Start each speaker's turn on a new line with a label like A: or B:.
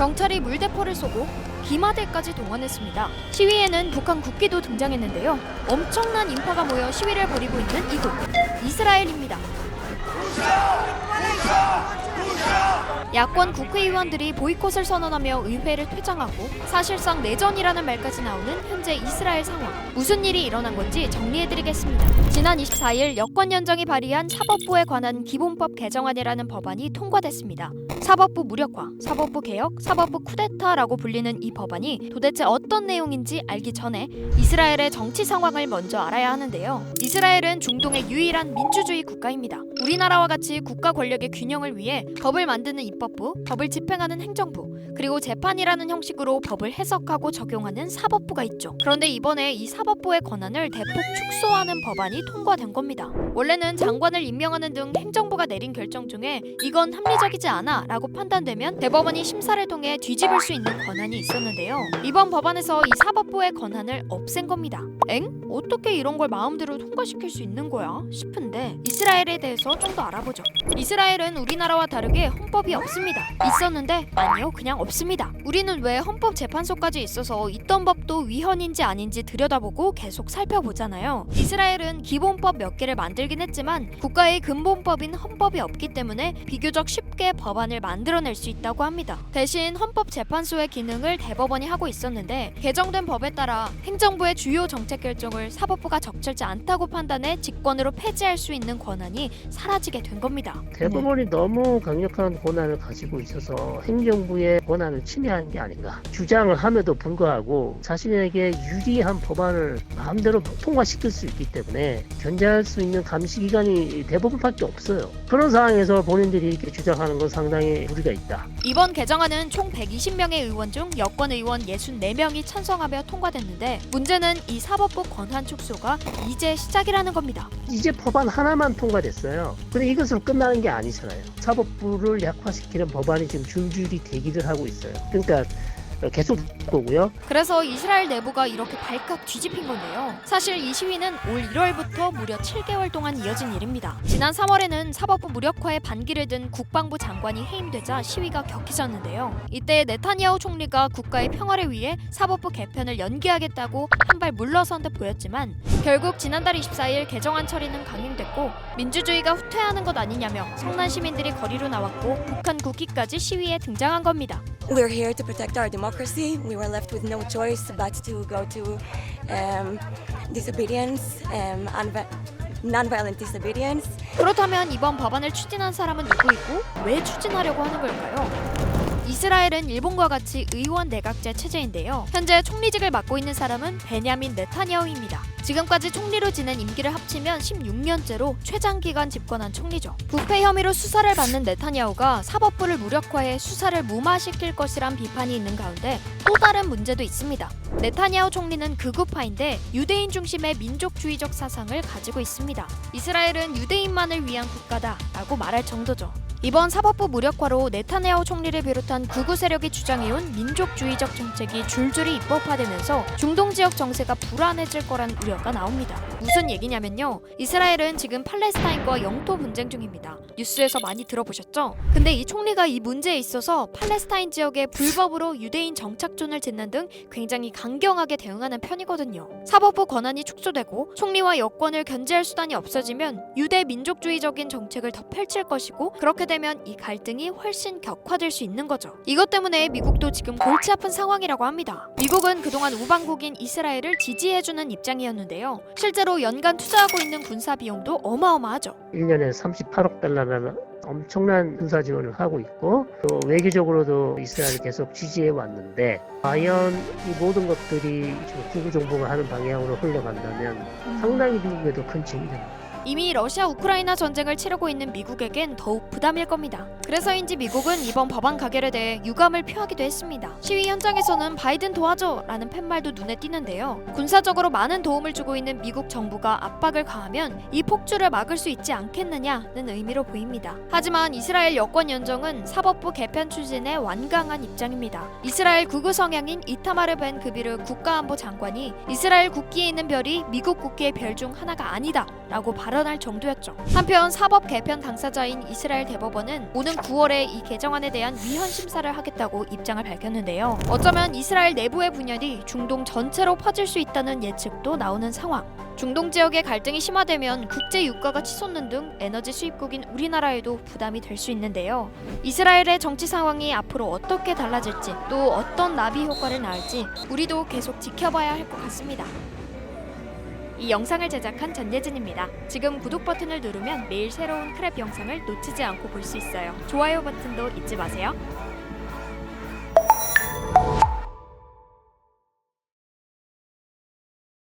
A: 경찰이 물대포를 쏘고 기마대까지 동원했습니다. 시위에는 북한 국기도 등장했는데요. 엄청난 인파가 모여 시위를 벌이고 있는 이곳 이스라엘입니다. 야권 국회의원들이 보이콧을 선언하며 의회를 퇴장하고 사실상 내전이라는 말까지 나오는 현재 이스라엘 상황. 무슨 일이 일어난 건지 정리해드리겠습니다. 지난 24일 여권 연정이 발의한 사법부에 관한 기본법 개정안이라는 법안이 통과됐습니다. 사법부 무력화, 사법부 개혁, 사법부 쿠데타라고 불리는 이 법안이 도대체 어떤 내용인지 알기 전에 이스라엘의 정치 상황을 먼저 알아야 하는데요. 이스라엘은 중동의 유일한 민주주의 국가입니다. 우리나라와 같이 국가 권력의 균형을 위해 법을 만드는 입법부, 법을 집행하는 행정부, 그리고 재판이라는 형식으로 법을 해석하고 적용하는 사법부가 있죠. 그런데 이번에 이 사법부의 권한을 대폭 축소하는 법안이 통과된 겁니다. 원래는 장관을 임명하는 등 행정부가 내린 결정 중에 이건 합리적이지 않아 라고 판단되면 대법원이 심사를 통해 뒤집을 수 있는 권한이 있었는데요. 이번 법안에서 이 사법부의 권한을 없앤 겁니다. 엥? 어떻게 이런 걸 마음대로 통과시킬 수 있는 거야? 싶은데 이스라엘에 대해서 좀 더 알아보죠. 이스라엘은 우리나라와 다르게 헌법이 없습니다. 있었는데 아니요, 그냥 없습니다. 우리는 왜 헌법재판소까지 있어서 있던 법도 위헌인지 아닌지 들여다보고 계속 살펴보잖아요. 이스라엘은 기본법 몇 개를 만들긴 했지만 국가의 근본법인 헌법이 없기 때문에 비교적 쉽게 법안을 만들어낼 수 있다고 합니다. 대신 헌법재판소의 기능을 대법원이 하고 있었는데 개정된 법에 따라 행정부의 주요 정책 결정을 사법부가 적절치 않다고 판단해 직권으로 폐지할 수 있는 권한이 사라지게 된 겁니다.
B: 대법원이 너무 강력한 권한을 가지고 있어서 행정부의 권한을 침해한 게 아닌가 주장을 함에도 불구하고 자신에게 유리한 법안을 마음대로 통과시킬 수 있기 때문에 견제할 수 있는 감시기관이 대법원밖에 없어요. 그런 상황에서 본인들이 이렇게 주장하는 건 상당히 무리가 있다.
A: 이번 개정안은 총 120명의 의원 중 여권 의원 64명이 찬성하며 통과됐는데 문제는 이 사법부 권한 축소가 이제 시작이라는 겁니다.
B: 이제 법안 하나만 통과됐어요. 근데 이것으로 끝나는 게 아니잖아요. 사법부를 약화시키는 법안이 지금 줄줄이 대기를 하고 있어요. 그러니까 계속 거고요.
A: 그래서 이스라엘 내부가 이렇게 발칵 뒤집힌 건데요. 사실 이 시위는 올 1월부터 무려 7개월 동안 이어진 일입니다. 지난 3월에는 사법부 무력화에 반기를 든 국방부 장관이 해임되자 시위가 격해졌는데요. 이때 네타니아후 총리가 국가의 평화를 위해 사법부 개편을 연기하겠다고 한 발 물러선 듯 보였지만 결국 지난달 24일 개정안 처리는 강행됐고 민주주의가 후퇴하는 것 아니냐며 성난 시민들이 거리로 나왔고 북한 국기까지 시위에 등장한 겁니다.
C: We're here to protect our democracy. We were left with no choice but to go to um, disobedience, um, non-violent disobedience.
A: 그렇다면 이번 법안을 추진한 사람은 누구이고 왜 추진하려고 하는 걸까요? 이스라엘은 일본과 같이 의원 내각제 체제인데요. 현재 총리직을 맡고 있는 사람은 베냐민 네타냐후입니다. 지금까지 총리로 지낸 임기를 합치면 16년째로 최장기간 집권한 총리죠. 부패 혐의로 수사를 받는 네타냐후가 사법부를 무력화해 수사를 무마시킬 것이란 비판이 있는 가운데 또 다른 문제도 있습니다. 네타냐후 총리는 극우파인데 유대인 중심의 민족주의적 사상을 가지고 있습니다. 이스라엘은 유대인만을 위한 국가다라고 말할 정도죠. 이번 사법부 무력화로 네타냐후 총리를 비롯한 극우 세력이 주장해온 민족주의적 정책이 줄줄이 입법화되면서 중동 지역 정세가 불안해질 거란 우려가 나옵니다. 무슨 얘기냐면요. 이스라엘은 지금 팔레스타인과 영토 분쟁 중입니다. 뉴스에서 많이 들어보셨죠? 근데 이 총리가 이 문제에 있어서 팔레스타인 지역에 불법으로 유대인 정착존을 짓는 등 굉장히 강경하게 대응하는 편이거든요. 사법부 권한이 축소되고 총리와 여권을 견제할 수단이 없어지면 유대 민족주의적인 정책을 더 펼칠 것이고 그렇게 되면 이 갈등이 훨씬 격화될 수 있는 거죠. 이것 때문에 미국도 지금 골치 아픈 상황이라고 합니다. 미국은 그동안 우방국인 이스라엘을 지지해주는 입장이었는데요. 실제로 연간 투자하고 있는 군사 비용도 어마어마하죠.
B: 1년에 38억 달러라는 엄청난 군사 지원을 하고 있고 또 외교적으로도 이스라엘을 계속 지지해 왔는데 과연 이 모든 것들이 지금 구구 정부가 하는 방향으로 흘러간다면 상당히 미국에도 큰 짐이 됩니다.
A: 이미 러시아 우크라이나 전쟁을 치르고 있는 미국에겐 더욱 부담일 겁니다. 그래서인지 미국은 이번 법안 가결에 대해 유감을 표하기도 했습니다. 시위 현장에서는 바이든 도와줘 라는 팻말도 눈에 띄는데요. 군사적으로 많은 도움을 주고 있는 미국 정부가 압박을 가하면 이 폭주를 막을 수 있지 않겠느냐는 의미로 보입니다. 하지만 이스라엘 여권 연정은 사법부 개편 추진에 완강한 입장입니다. 이스라엘 구구 성향인 이타마르 벤 그비르 국가안보 장관이 이스라엘 국기에 있는 별이 미국 국기의 별 중 하나가 아니다 라고 발 발언할 정도였죠. 한편 사법 개편 당사자인 이스라엘 대법원은 오는 9월에 이 개정안에 대한 위헌 심사를 하겠다고 입장을 밝혔는데요. 어쩌면 이스라엘 내부의 분열이 중동 전체로 퍼질 수 있다는 예측도 나오는 상황. 중동 지역의 갈등이 심화되면 국제 유가가 치솟는 등 에너지 수입국인 우리나라에도 부담이 될 수 있는데요. 이스라엘의 정치 상황이 앞으로 어떻게 달라질지 또 어떤 나비 효과를 낳을지 우리도 계속 지켜봐야 할 것 같습니다. 이 영상을 제작한 전예진입니다. 지금 구독 버튼을 누르면 매일 새로운 크랩 영상을 놓치지 않고 볼 수 있어요. 좋아요 버튼도 잊지 마세요.